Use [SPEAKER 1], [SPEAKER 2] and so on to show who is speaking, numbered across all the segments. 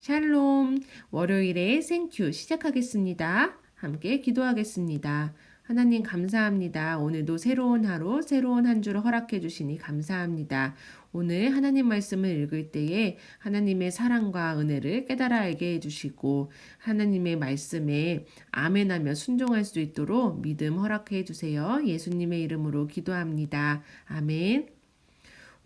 [SPEAKER 1] 샬롬. 월요일에 생큐 시작하겠습니다. 함께 기도하겠습니다. 하나님 감사합니다. 오늘도 새로운 하루, 새로운 한 주를 허락해 주시니 감사합니다. 오늘 하나님 말씀을 읽을 때에 하나님의 사랑과 은혜를 깨달아 알게 해 주시고 하나님의 말씀에 아멘하며 순종할 수 있도록 믿음 허락해 주세요. 예수님의 이름으로 기도합니다. 아멘.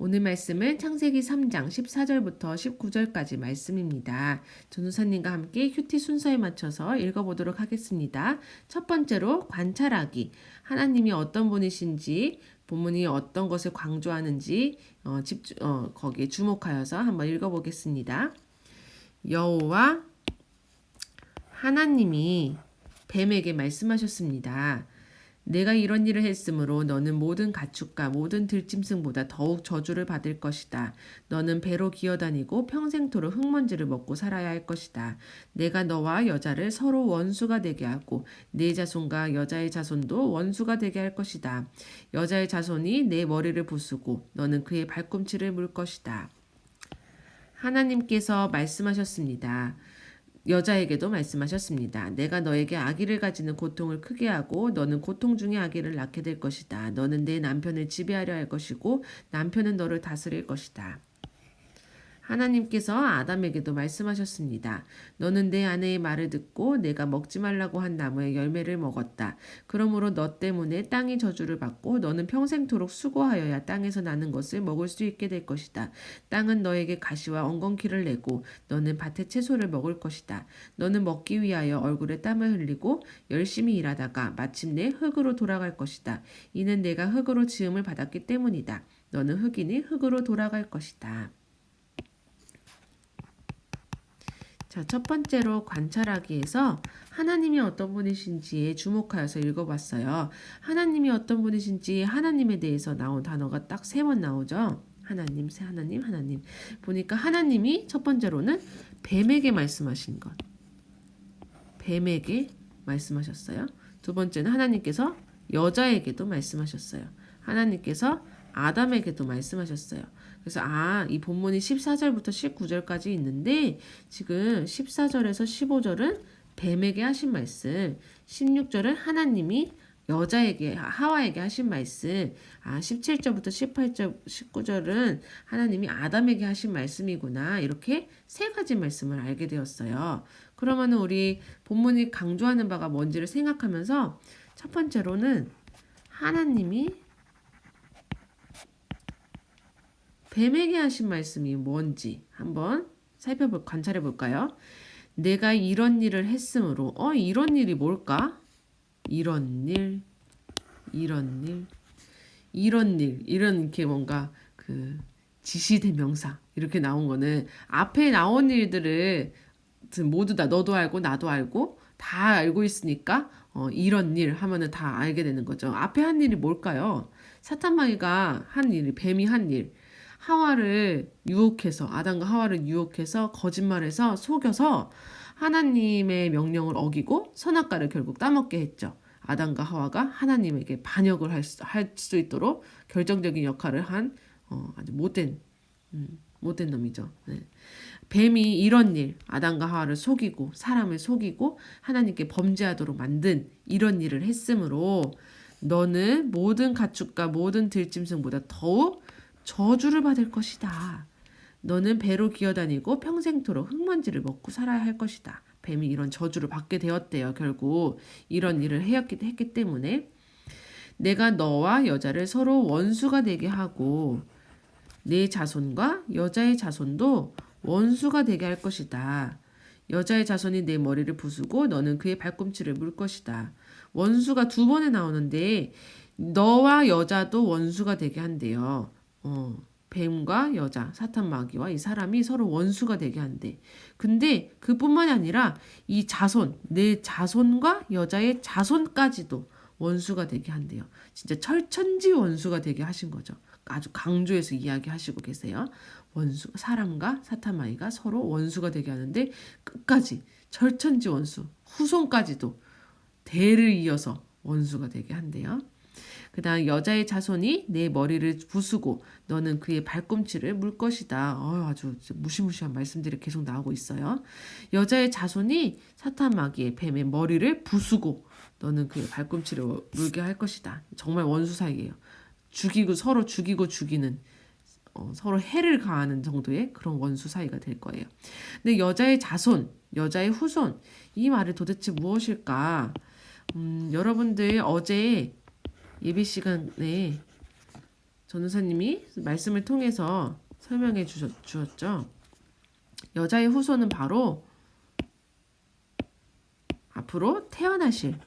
[SPEAKER 1] 오늘 말씀은 창세기 3장 14절부터 19절까지 말씀입니다. 전우사님과 함께 큐티 순서에 맞춰서 읽어보도록 하겠습니다. 첫 번째로 관찰하기. 하나님이 어떤 분이신지, 본문이 어떤 것을 강조하는지 어, 집중, 어, 거기에 주목하여서 한번 읽어보겠습니다. 여호와 하나님이 뱀에게 말씀하셨습니다. 내가 이런 일을 했으므로 너는 모든 가축과 모든 들짐승보다 더욱 저주를 받을 것이다. 너는 배로 기어다니고 평생토록 흙먼지를 먹고 살아야 할 것이다. 내가 너와 여자를 서로 원수가 되게 하고 내 자손과 여자의 자손도 원수가 되게 할 것이다. 여자의 자손이 내 머리를 부수고 너는 그의 발꿈치를 물 것이다. 하나님께서 말씀하셨습니다. 여자에게도 말씀하셨습니다. 내가 너에게 아기를 가지는 고통을 크게 하고 너는 고통 중에 아기를 낳게 될 것이다. 너는 내 남편을 지배하려 할 것이고 남편은 너를 다스릴 것이다. 하나님께서 아담에게도 말씀하셨습니다. 너는 내 아내의 말을 듣고 내가 먹지 말라고 한 나무의 열매를 먹었다. 그러므로 너 때문에 땅이 저주를 받고 너는 평생토록 수고하여야 땅에서 나는 것을 먹을 수 있게 될 것이다. 땅은 너에게 가시와 엉겅퀴를 내고 너는 밭의 채소를 먹을 것이다. 너는 먹기 위하여 얼굴에 땀을 흘리고 열심히 일하다가 마침내 흙으로 돌아갈 것이다. 이는 내가 흙으로 지음을 받았기 때문이다. 너는 흙이니 흙으로 돌아갈 것이다. 자, 첫 번째로 관찰하기에서 하나님이 어떤 분이신지에 주목하여서 읽어봤어요. 하나님이 어떤 분이신지 하나님에 대해서 나온 단어가 딱 세 번 나오죠. 하나님, 새 하나님, 하나님. 보니까 하나님이 첫 번째로는 뱀에게 말씀하신 것. 뱀에게 말씀하셨어요. 두 번째는 하나님께서 여자에게도 말씀하셨어요. 하나님께서 아담에게도 말씀하셨어요. 그래서 아, 이 본문이 14절부터 19절까지 있는데 지금 14절에서 15절은 뱀에게 하신 말씀, 16절은 하나님이 여자에게 하와에게 하신 말씀, 아 17절부터 18절, 19절은 하나님이 아담에게 하신 말씀이구나 이렇게 세 가지 말씀을 알게 되었어요. 그러면 우리 본문이 강조하는 바가 뭔지를 생각하면서 첫 번째로는 하나님이 뱀에게 하신 말씀이 뭔지 한번 살펴볼 관찰해 볼까요? 내가 이런 일을 했으므로 어 이런 일이 뭘까? 이런 일, 이런 일, 이런 일, 이런 이렇게 뭔가 그 지시대명사 이렇게 나온 거는 앞에 나온 일들을 모두 다 너도 알고 나도 알고 다 알고 있으니까 어, 이런 일 하면은 다 알게 되는 거죠. 앞에 한 일이 뭘까요? 사탄마귀가 한 일, 뱀이 한 일, 하와를 유혹해서 아담과 하와를 유혹해서 거짓말해서 속여서 하나님의 명령을 어기고 선악과를 결국 따먹게 했죠. 아담과 하와가 하나님에게 반역을 할 수, 있도록 결정적인 역할을 한 어, 아주 못된 음, 못된 놈이죠. 네. 뱀이 이런 일, 아담과 하와를 속이고 사람을 속이고 하나님께 범죄하도록 만든 이런 일을 했으므로 너는 모든 가축과 모든 들짐승보다 더욱 저주를 받을 것이다. 너는 배로 기어다니고 평생토록 흙먼지를 먹고 살아야 할 것이다. 뱀이 이런 저주를 받게 되었대요. 결국 이런 일을 해였기 했기 때문에 내가 너와 여자를 서로 원수가 되게 하고 내 자손과 여자의 자손도 원수가 되게 할 것이다. 여자의 자손이 내 머리를 부수고 너는 그의 발꿈치를 물 것이다. 원수가 두 번에 나오는데 너와 여자도 원수가 되게 한대요. 어, 뱀과 여자, 사탄 마귀와 이 사람이 서로 원수가 되게 한대. 근데 그뿐만이 아니라 이 자손, 내 자손과 여자의 자손까지도 원수가 되게 한대요. 진짜 철천지 원수가 되게 하신 거죠. 아주 강조해서 이야기하시고 계세요. 원수, 사람과 사탄 마귀가 서로 원수가 되게 하는데 끝까지 철천지 원수, 후손까지도 대를 이어서 원수가 되게 한대요. 그 다음 여자의 자손이 내 머리를 부수고 너는 그의 발꿈치를 물 것이다. 어, 아주 무시무시한 말씀들이 계속 나오고 있어요. 여자의 자손이 사탄 마귀의 뱀의 머리를 부수고 너는 그의 발꿈치를 물게 할 것이다. 정말 원수 사이예요. 죽이고 서로 죽이고 죽이는 어, 서로 해를 가하는 정도의 그런 원수 사이가 될 거예요. 근데 여자의 자손, 여자의 후손 이 말이 도대체 무엇일까? 음, 여러분들 어제 예배 시간에 전우사님이 말씀을 통해서 설명해 주셨, 주었죠. 여자의 후손은 바로 앞으로 태어나실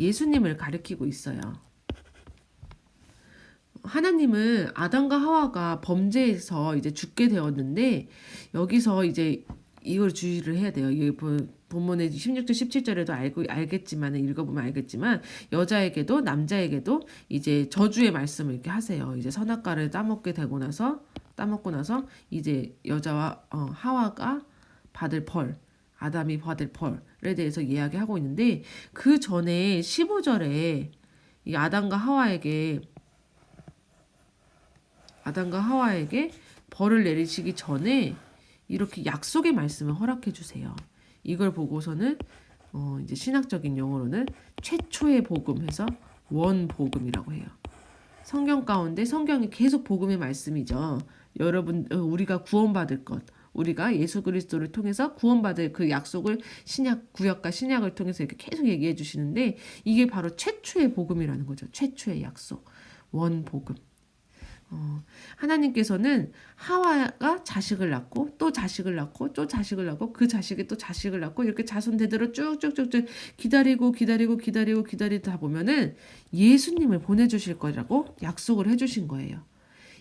[SPEAKER 1] 예수님을 가리키고 있어요. 하나님은 아담과 하와가 범죄해서 이제 죽게 되었는데 여기서 이제 이걸 주의를 해야 돼요. 이 본- 본문의 16절 17절에도 알고 알겠지만 읽어보면 알겠지만 여자에게도 남자에게도 이제 저주의 말씀을 이렇게 하세요. 이제 선악과를 따먹게 되고 나서 따먹고 나서 이제 여자와 어, 하와가 받을 벌 아담이 받을 벌에 대해서 이야기하고 있는데 그 전에 15절에 이 아담과 하와에게 아담과 하와에게 벌을 내리시기 전에 이렇게 약속의 말씀을 허락해 주세요. 이걸 보고서는 어 이제 신학적인 용어로는 최초의 복음 해서 원 복음이라고 해요. 성경 가운데 성경이 계속 복음의 말씀이죠. 여러분 어, 우리가 구원받을 것 우리가 예수 그리스도를 통해서 구원받을 그 약속을 신약 구약과 신약을 통해서 이렇게 계속 얘기해 주시는데 이게 바로 최초의 복음이라는 거죠. 최초의 약속. 원 복음. 어, 하나님께서는 하와가 자식을 낳고 또 자식을 낳고 또 자식을 낳고 그 자식이 또 자식을 낳고 이렇게 자손 대대로 쭉쭉쭉쭉 기다리고 기다리고 기다리고 기다리다 보면은 예수님을 보내주실 거라고 약속을 해주신 거예요.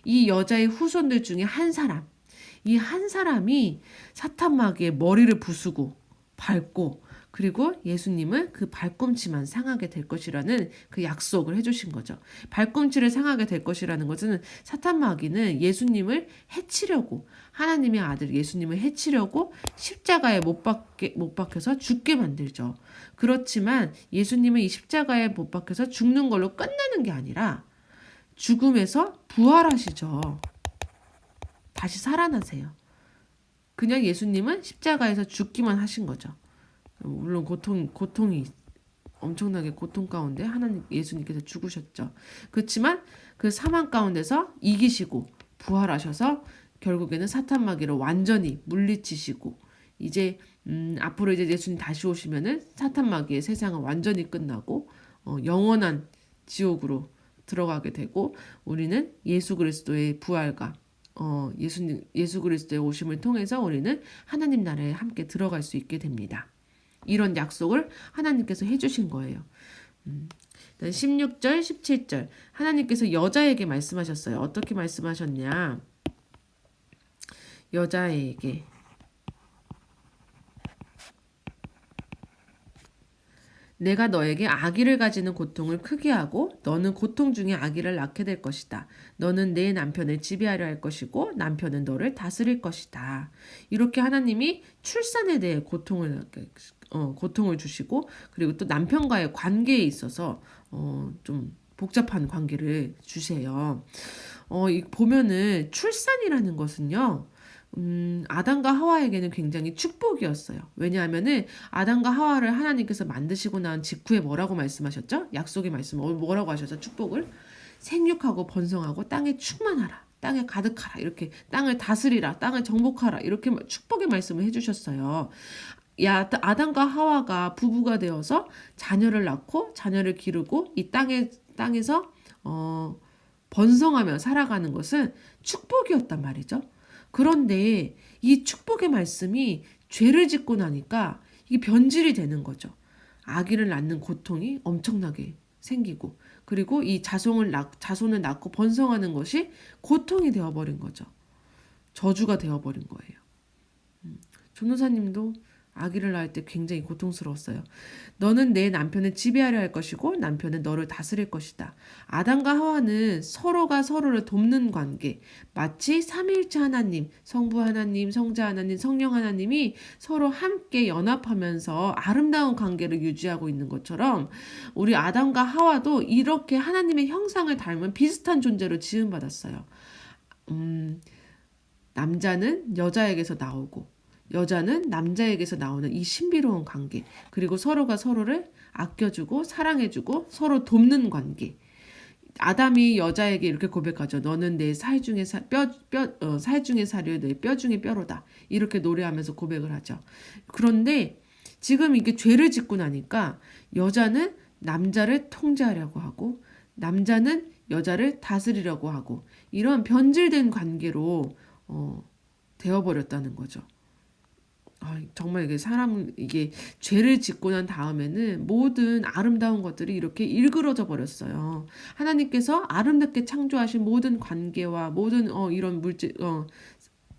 [SPEAKER 1] 이 여자의 후손들 중에 한 사람, 이 한 사람이 사탄 마귀의 머리를 부수고 밟고 그리고 예수님은 그 발꿈치만 상하게 될 것이라는 그 약속을 해주신 거죠. 발꿈치를 상하게 될 것이라는 것은 사탄 마귀는 예수님을 해치려고 하나님의 아들 예수님을 해치려고 십자가에 못 박게 못 박혀서 죽게 만들죠. 그렇지만 예수님은 이 십자가에 못 박혀서 죽는 걸로 끝나는 게 아니라 죽음에서 부활하시죠. 다시 살아나세요. 그냥 예수님은 십자가에서 죽기만 하신 거죠. 물론 고통 고통이 엄청나게 고통 가운데 하나님 예수님께서 죽으셨죠. 그렇지만 그 사망 가운데서 이기시고 부활하셔서 결국에는 사탄 마귀를 완전히 물리치시고 이제 음, 앞으로 이제 예수님 다시 오시면은 사탄 마귀의 세상은 완전히 끝나고 어, 영원한 지옥으로 들어가게 되고 우리는 예수 그리스도의 부활과 어, 예수님 예수 그리스도의 오심을 통해서 우리는 하나님 나라에 함께 들어갈 수 있게 됩니다. 이런 약속을 하나님께서 해주신 거예요. 음, 16절, 17절 하나님께서 여자에게 말씀하셨어요. 어떻게 말씀하셨냐? 여자에게 내가 너에게 아기를 가지는 고통을 크게 하고 너는 고통 중에 아기를 낳게 될 것이다. 너는 내 남편을 지배하려 할 것이고 남편은 너를 다스릴 것이다. 이렇게 하나님이 출산에 대해 고통을 어, 고통을 주시고 그리고 또 남편과의 관계에 있어서 어, 좀 복잡한 관계를 주세요. 어, 이 보면은 출산이라는 것은요. 음, 아담과 하와에게는 굉장히 축복이었어요. 왜냐하면은 아담과 하와를 하나님께서 만드시고 난 직후에 뭐라고 말씀하셨죠? 약속의 말씀 어, 뭐라고 하셨죠? 축복을 생육하고 번성하고 땅에 충만하라. 땅에 가득하라. 이렇게 땅을 다스리라. 땅을 정복하라. 이렇게 축복의 말씀을 해주셨어요. 야, 아담과 하와가 부부가 되어서 자녀를 낳고 자녀를 기르고 이 땅에 땅에서 어, 번성하며 살아가는 것은 축복이었단 말이죠. 그런데 이 축복의 말씀이 죄를 짓고 나니까 이게 변질이 되는 거죠. 아기를 낳는 고통이 엄청나게 생기고 그리고 이 자손을 낳, 자손을 낳고 번성하는 것이 고통이 되어버린 거죠. 저주가 되어버린 거예요. 음, 조노사님도 아기를 낳을 때 굉장히 고통스러웠어요. 너는 내 남편을 지배하려 할 것이고 남편은 너를 다스릴 것이다. 아담과 하와는 서로가 서로를 돕는 관계. 마치 삼위일체 하나님, 성부 하나님, 성자 하나님, 성령 하나님이 서로 함께 연합하면서 아름다운 관계를 유지하고 있는 것처럼 우리 아담과 하와도 이렇게 하나님의 형상을 닮은 비슷한 존재로 지음받았어요. 음, 남자는 여자에게서 나오고 여자는 남자에게서 나오는 이 신비로운 관계 그리고 서로가 서로를 아껴주고 사랑해주고 서로 돕는 관계 아담이 여자에게 이렇게 고백하죠. 너는 내 살 중에 살, 뼈, 뼈, 어, 살 중에 살이요. 내 뼈 중에 뼈로다. 이렇게 노래하면서 고백을 하죠. 그런데 지금 이게 죄를 짓고 나니까 여자는 남자를 통제하려고 하고 남자는 여자를 다스리려고 하고 이런 변질된 관계로 어, 되어버렸다는 거죠. 아, 정말 이게 사람 이게 죄를 짓고 난 다음에는 모든 아름다운 것들이 이렇게 일그러져 버렸어요. 하나님께서 아름답게 창조하신 모든 관계와 모든 어 이런 물질 어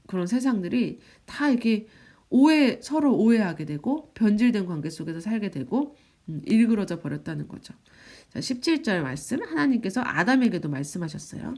[SPEAKER 1] 그런 세상들이 다 이렇게 오해 서로 오해하게 되고 변질된 관계 속에서 살게 되고 음, 일그러져 버렸다는 거죠. 자, 17절 말씀 하나님께서 아담에게도 말씀하셨어요.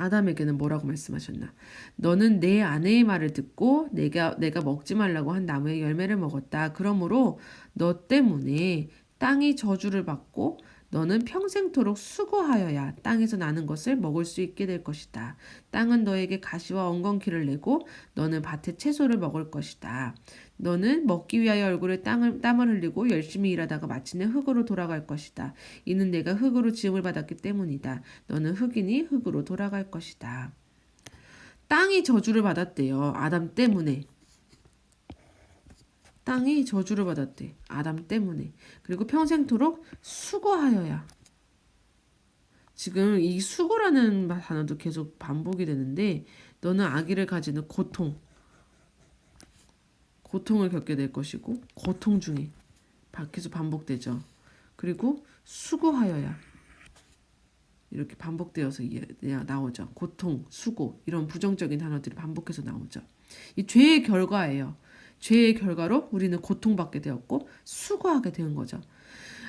[SPEAKER 1] 아담에게는 뭐라고 말씀하셨나? 너는 내 아내의 말을 듣고 내가 내가 먹지 말라고 한 나무의 열매를 먹었다. 그러므로 너 때문에 땅이 저주를 받고 너는 평생토록 수고하여야 땅에서 나는 것을 먹을 수 있게 될 것이다. 땅은 너에게 가시와 엉겅퀴를 내고 너는 밭의 채소를 먹을 것이다. 너는 먹기 위하여 얼굴에 땅을, 땀을 흘리고 열심히 일하다가 마침내 흙으로 돌아갈 것이다. 이는 내가 흙으로 지음을 받았기 때문이다. 너는 흙이니 흙으로 돌아갈 것이다. 땅이 저주를 받았대요. 아담 때문에. 땅이 저주를 받았대. 아담 때문에. 그리고 평생토록 수고하여야. 지금 이 수고라는 단어도 계속 반복이 되는데 너는 아기를 가지는 고통, 고통을 겪게 될 것이고 고통 중에 계속 반복되죠. 그리고 수고하여야 이렇게 반복되어서 나오죠. 고통, 수고 이런 부정적인 단어들이 반복해서 나오죠. 이 죄의 결과예요. 죄의 결과로 우리는 고통받게 되었고 수고하게 된 거죠.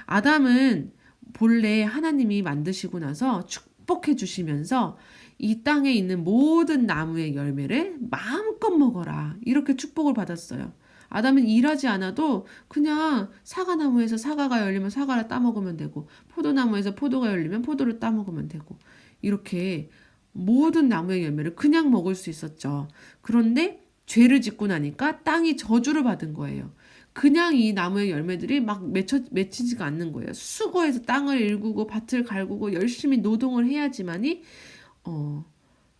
[SPEAKER 1] 아담은 본래 하나님이 만드시고 나서 축복해 주시면서 이 땅에 있는 모든 나무의 열매를 마음껏 먹어라. 이렇게 축복을 받았어요. 아담은 일하지 않아도 그냥 사과나무에서 사과가 열리면 사과를 따먹으면 되고 포도나무에서 포도가 열리면 포도를 따먹으면 되고 이렇게 모든 나무의 열매를 그냥 먹을 수 있었죠. 그런데 죄를 짓고 나니까 땅이 저주를 받은 거예요. 그냥 이 나무의 열매들이 막 맺혀, 맺히지가 않는 거예요. 수고해서 땅을 일구고 밭을 갈구고 열심히 노동을 해야지만이 어,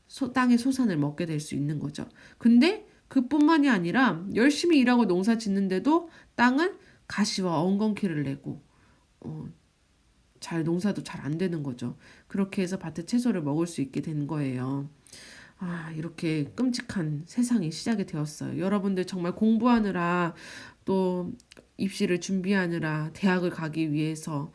[SPEAKER 1] 소, 땅의 소산을 먹게 될 수 있는 거죠. 근데 그뿐만이 아니라 열심히 일하고 농사 짓는데도 땅은 가시와 엉겅퀴를 내고 어, 잘 농사도 잘 안 되는 거죠. 그렇게 해서 밭에 채소를 먹을 수 있게 된 거예요. 아, 이렇게 끔찍한 세상이 시작이 되었어요. 여러분들 정말 공부하느라 또 입시를 준비하느라 대학을 가기 위해서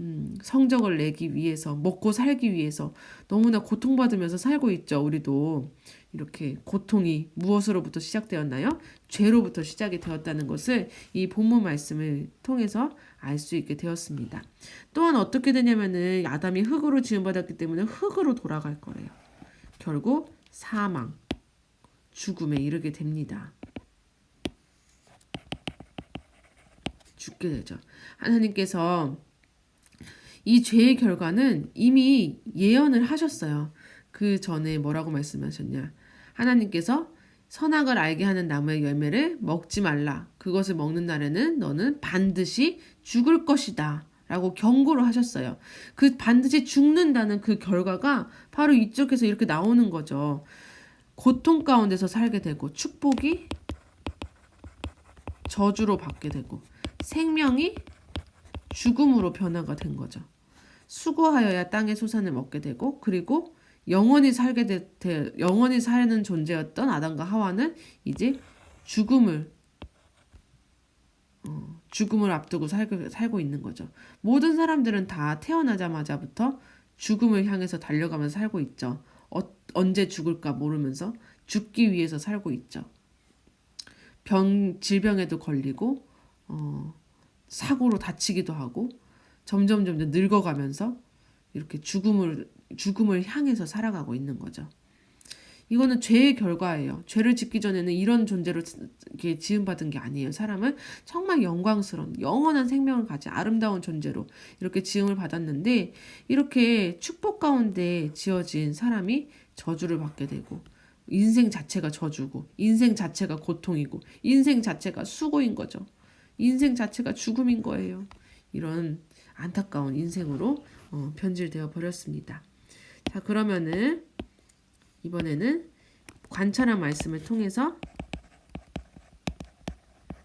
[SPEAKER 1] 음, 성적을 내기 위해서 먹고 살기 위해서 너무나 고통받으면서 살고 있죠. 우리도 이렇게 고통이 무엇으로부터 시작되었나요? 죄로부터 시작이 되었다는 것을 이 본문 말씀을 통해서 알 수 있게 되었습니다. 또한 어떻게 되냐면은 아담이 흙으로 지음받았기 때문에 흙으로 돌아갈 거예요. 결국 사망, 죽음에 이르게 됩니다. 죽게 되죠. 하나님께서 이 죄의 결과는 이미 예언을 하셨어요. 그 전에 뭐라고 말씀하셨냐? 하나님께서 선악을 알게 하는 나무의 열매를 먹지 말라. 그것을 먹는 날에는 너는 반드시 죽을 것이다. 라고 경고를 하셨어요. 그 반드시 죽는다는 그 결과가 바로 이쪽에서 이렇게 나오는 거죠. 고통 가운데서 살게 되고 축복이 저주로 받게 되고 생명이 죽음으로 변화가 된 거죠. 수고하여야 땅의 소산을 먹게 되고 그리고 영원히 살게 되, 되 영원히 사는 존재였던 아담과 하와는 이제 죽음을 어, 죽음을 앞두고 살고, 살고 있는 거죠. 모든 사람들은 다 태어나자마자부터 죽음을 향해서 달려가면서 살고 있죠. 어, 언제 죽을까 모르면서 죽기 위해서 살고 있죠. 병 질병에도 걸리고 어, 사고로 다치기도 하고 점점 점점 늙어가면서 이렇게 죽음을 죽음을 향해서 살아가고 있는 거죠. 이거는 죄의 결과예요. 죄를 짓기 전에는 이런 존재로 이렇게 지음받은 게 아니에요. 사람은 정말 영광스러운 영원한 생명을 가진 아름다운 존재로 이렇게 지음을 받았는데 이렇게 축복 가운데 지어진 사람이 저주를 받게 되고 인생 자체가 저주고 인생 자체가 고통이고 인생 자체가 수고인 거죠. 인생 자체가 죽음인 거예요. 이런 안타까운 인생으로 어, 변질되어 버렸습니다. 자 그러면은 이번에는 관찰한 말씀을 통해서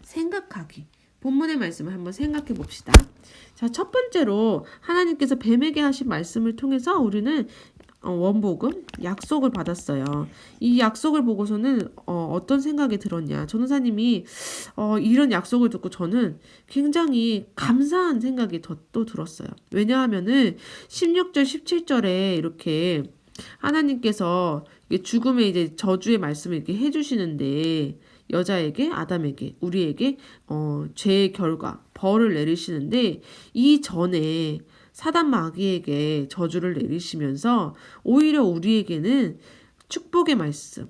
[SPEAKER 1] 생각하기. 본문의 말씀을 한번 생각해 봅시다. 자, 첫 번째로 하나님께서 뱀에게 하신 말씀을 통해서 우리는 어, 원복음 약속을 받았어요. 이 약속을 보고서는 어, 어떤 생각이 들었냐. 전도사님이 어, 이런 약속을 듣고 저는 굉장히 감사한 생각이 더, 또 들었어요. 왜냐하면은 16절, 17절에 이렇게 하나님께서 죽음의 이제 저주의 말씀을 이렇게 해주시는데 여자에게 아담에게 우리에게 어, 죄의 결과 벌을 내리시는데 이 전에 사단 마귀에게 저주를 내리시면서 오히려 우리에게는 축복의 말씀,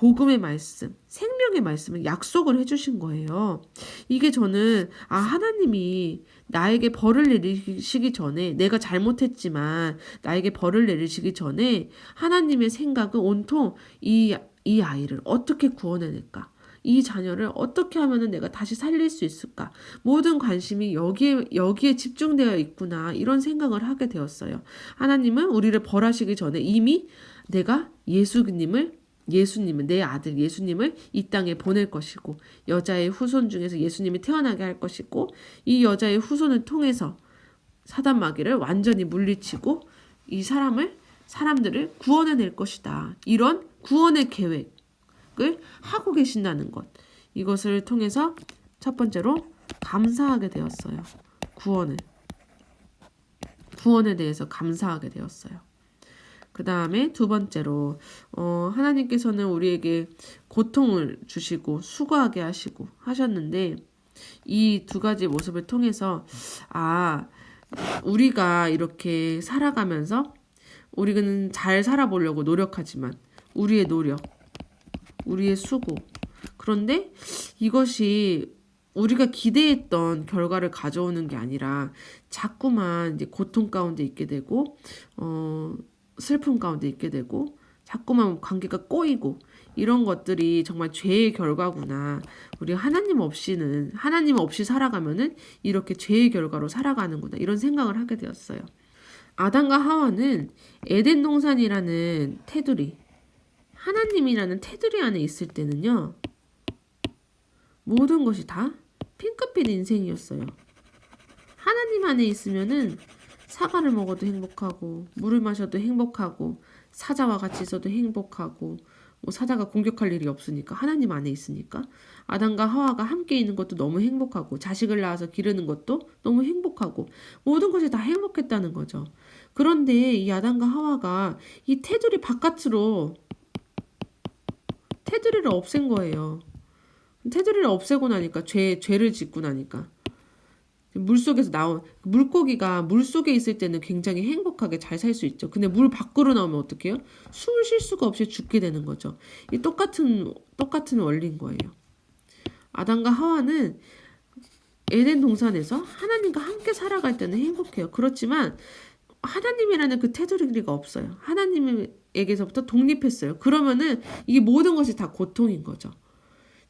[SPEAKER 1] 복음의 말씀, 생명의 말씀을 약속을 해주신 거예요. 이게 저는 아 하나님이 나에게 벌을 내리시기 전에 내가 잘못했지만 나에게 벌을 내리시기 전에 하나님의 생각은 온통 이, 이 아이를 어떻게 구원해낼까? 이 자녀를 어떻게 하면 내가 다시 살릴 수 있을까? 모든 관심이 여기에, 여기에 집중되어 있구나. 이런 생각을 하게 되었어요. 하나님은 우리를 벌하시기 전에 이미 내가 예수님을 예수님은 내 아들 예수님을 이 땅에 보낼 것이고 여자의 후손 중에서 예수님이 태어나게 할 것이고 이 여자의 후손을 통해서 사단 마귀를 완전히 물리치고 이 사람을 사람들을 구원해 낼 것이다. 이런 구원의 계획을 하고 계신다는 것. 이것을 통해서 첫 번째로 감사하게 되었어요. 구원을. 구원에 대해서 감사하게 되었어요. 그 다음에 두 번째로, 어, 하나님께서는 우리에게 고통을 주시고 수고하게 하시고 하셨는데, 이 두 가지 모습을 통해서, 아, 우리가 이렇게 살아가면서, 우리는 잘 살아보려고 노력하지만, 우리의 노력, 우리의 수고. 그런데 이것이 우리가 기대했던 결과를 가져오는 게 아니라 자꾸만 이제 고통 가운데 있게 되고, 어, 슬픔 가운데 있게 되고 자꾸만 관계가 꼬이고 이런 것들이 정말 죄의 결과구나. 우리 하나님 없이는 하나님 없이 살아가면은 이렇게 죄의 결과로 살아가는구나. 이런 생각을 하게 되었어요. 아담과 하와는 에덴 동산이라는 테두리 하나님이라는 테두리 안에 있을 때는요. 모든 것이 다 핑크빛 인생이었어요. 하나님 안에 있으면은 사과를 먹어도 행복하고 물을 마셔도 행복하고 사자와 같이 있어도 행복하고 뭐 사자가 공격할 일이 없으니까 하나님 안에 있으니까 아담과 하와가 함께 있는 것도 너무 행복하고 자식을 낳아서 기르는 것도 너무 행복하고 모든 것이 다 행복했다는 거죠. 그런데 이 아담과 하와가 이 테두리 바깥으로 테두리를 없앤 거예요. 테두리를 없애고 나니까 죄 죄를 짓고 나니까 물 속에서 나온 물고기가 물 속에 있을 때는 굉장히 행복하게 잘 살 수 있죠. 근데 물 밖으로 나오면 어떡해요? 숨을 쉴 수가 없이 죽게 되는 거죠. 이 똑같은 똑같은 원리인 거예요. 아담과 하와는 에덴 동산에서 하나님과 함께 살아갈 때는 행복해요. 그렇지만 하나님이라는 그 테두리가 없어요. 하나님에게서부터 독립했어요. 그러면은 이 모든 것이 다 고통인 거죠.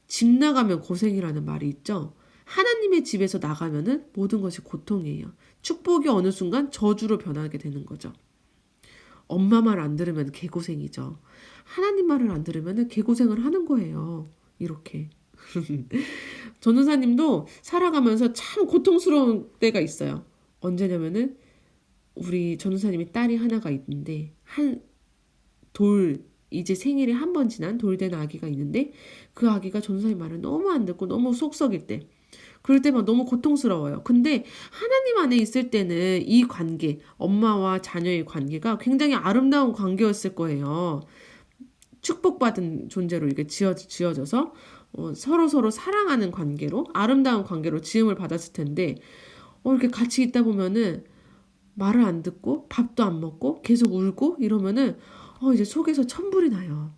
[SPEAKER 1] 집 나가면 고생이라는 말이 있죠. 하나님의 집에서 나가면은 모든 것이 고통이에요. 축복이 어느 순간 저주로 변하게 되는 거죠. 엄마 말 안 들으면 개고생이죠. 하나님 말을 안 들으면 개고생을 하는 거예요. 이렇게. 전도사님도 살아가면서 참 고통스러운 때가 있어요. 언제냐면은 우리 전도사님이 딸이 하나가 있는데 한 돌 이제 생일이 한번 지난 돌된 아기가 있는데 그 아기가 전도사님 말을 너무 안 듣고 너무 속 썩일 때 그럴 때막 너무 고통스러워요. 근데 하나님 안에 있을 때는 이 관계, 엄마와 자녀의 관계가 굉장히 아름다운 관계였을 거예요. 축복받은 존재로 이게 지어 지어져서 어, 서로 서로 사랑하는 관계로 아름다운 관계로 지음을 받았을 텐데 어, 이렇게 같이 있다 보면은 말을 안 듣고 밥도 안 먹고 계속 울고 이러면은 어, 이제 속에서 천불이 나요.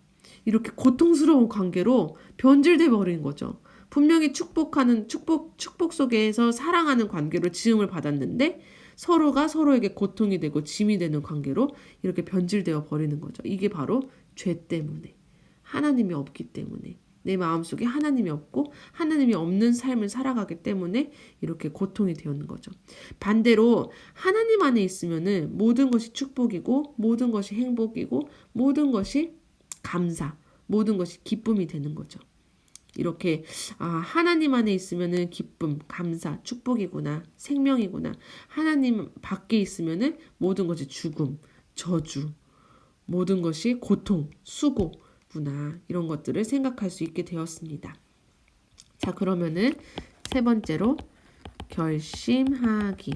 [SPEAKER 1] 이렇게 고통스러운 관계로 변질돼 버린 거죠. 분명히 축복하는 축복 축복 속에서 사랑하는 관계로 지음을 받았는데 서로가 서로에게 고통이 되고 짐이 되는 관계로 이렇게 변질되어 버리는 거죠. 이게 바로 죄 때문에 하나님이 없기 때문에 내 마음속에 하나님이 없고 하나님이 없는 삶을 살아가기 때문에 이렇게 고통이 되는 거죠. 반대로 하나님 안에 있으면은 모든 것이 축복이고 모든 것이 행복이고 모든 것이 감사, 모든 것이 기쁨이 되는 거죠. 이렇게 아 하나님 안에 있으면은 기쁨, 감사, 축복이구나, 생명이구나. 하나님 밖에 있으면은 모든 것이 죽음, 저주, 모든 것이 고통, 수고구나. 이런 것들을 생각할 수 있게 되었습니다. 자, 그러면은 세 번째로 결심하기.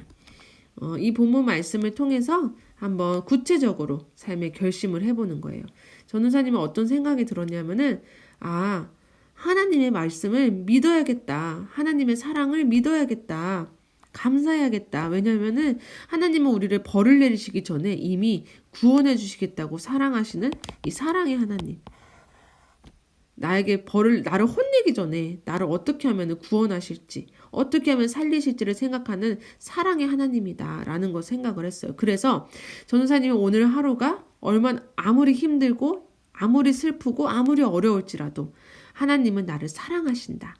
[SPEAKER 1] 어, 이 본문 말씀을 통해서 한번 구체적으로 삶의 결심을 해보는 거예요. 전우사님은 어떤 생각이 들었냐면은, 아, 하나님의 말씀을 믿어야겠다. 하나님의 사랑을 믿어야겠다. 감사해야겠다. 왜냐면은 하나님은 우리를 벌을 내리시기 전에 이미 구원해 주시겠다고 사랑하시는 이 사랑의 하나님. 나에게 벌을 나를 혼내기 전에 나를 어떻게 하면 구원하실지 어떻게 하면 살리실지를 생각하는 사랑의 하나님이다라는 걸 생각을 했어요. 그래서 전우사님이 오늘 하루가 얼마나 아무리 힘들고 아무리 슬프고 아무리 어려울지라도 하나님은 나를 사랑하신다.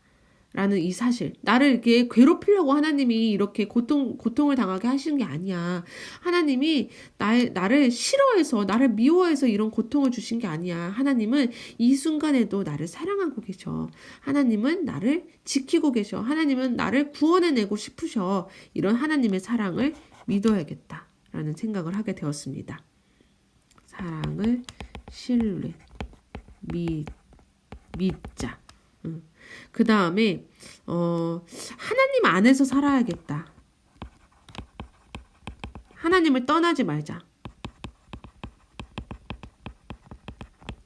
[SPEAKER 1] 라는 이 사실. 나를 이렇게 괴롭히려고 하나님이 이렇게 고통, 고통을 당하게 하시는 게 아니야. 하나님이 나의, 나를 싫어해서, 나를 미워해서 이런 고통을 주신 게 아니야. 하나님은 이 순간에도 나를 사랑하고 계셔. 하나님은 나를 지키고 계셔. 하나님은 나를 구원해내고 싶으셔. 이런 하나님의 사랑을 믿어야겠다. 라는 생각을 하게 되었습니다. 사랑을 신뢰, 믿, 믿자. 그 다음에 어, 하나님 안에서 살아야겠다. 하나님을 떠나지 말자.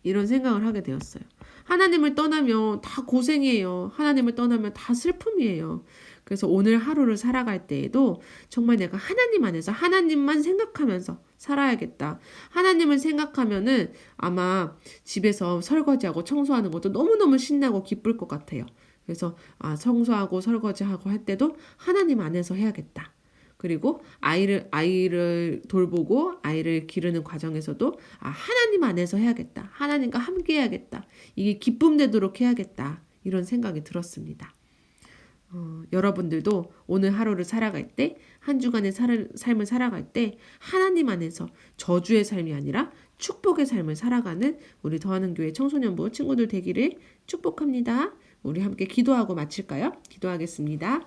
[SPEAKER 1] 이런 생각을 하게 되었어요. 하나님을 떠나면 다 고생이에요. 하나님을 떠나면 다 슬픔이에요. 그래서 오늘 하루를 살아갈 때에도 정말 내가 하나님 안에서 하나님만 생각하면서 살아야겠다. 하나님을 생각하면은 아마 집에서 설거지하고 청소하는 것도 너무너무 신나고 기쁠 것 같아요. 그래서 아, 청소하고 설거지하고 할 때도 하나님 안에서 해야겠다. 그리고 아이를 아이를 돌보고 아이를 기르는 과정에서도 아, 하나님 안에서 해야겠다. 하나님과 함께 해야겠다. 이게 기쁨 되도록 해야겠다. 이런 생각이 들었습니다. 어, 여러분들도 오늘 하루를 살아갈 때, 한 주간의 살, 삶을 살아갈 때, 하나님 안에서 저주의 삶이 아니라 축복의 삶을 살아가는 우리 더하는 교회 청소년부 친구들 되기를 축복합니다. 우리 함께 기도하고 마칠까요? 기도하겠습니다.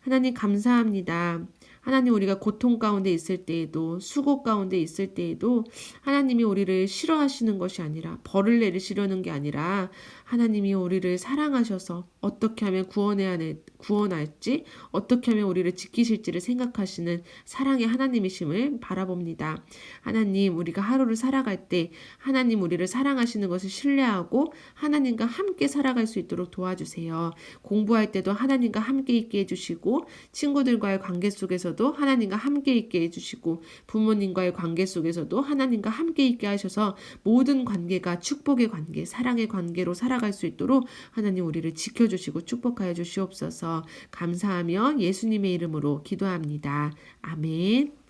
[SPEAKER 1] 하나님 감사합니다. 하나님 우리가 고통 가운데 있을 때에도 수고 가운데 있을 때에도 하나님이 우리를 싫어하시는 것이 아니라 벌을 내리시려는 게 아니라 하나님이 우리를 사랑하셔서 어떻게 하면 구원해야 구원할지 어떻게 하면 우리를 지키실지를 생각하시는 사랑의 하나님이심을 바라봅니다. 하나님 우리가 하루를 살아갈 때 하나님 우리를 사랑하시는 것을 신뢰하고 하나님과 함께 살아갈 수 있도록 도와주세요. 공부할 때도 하나님과 함께 있게 해주시고 친구들과의 관계 속에서도 하나님과 함께 있게 해주시고 부모님과의 관계 속에서도 하나님과 함께 있게 하셔서 모든 관계가 축복의 관계, 사랑의 관계로 살 아갈 수 있도록 하나님 우리를 지켜주시고 축복하여 주시옵소서 감사하며 예수님의 이름으로 기도합니다. 아멘.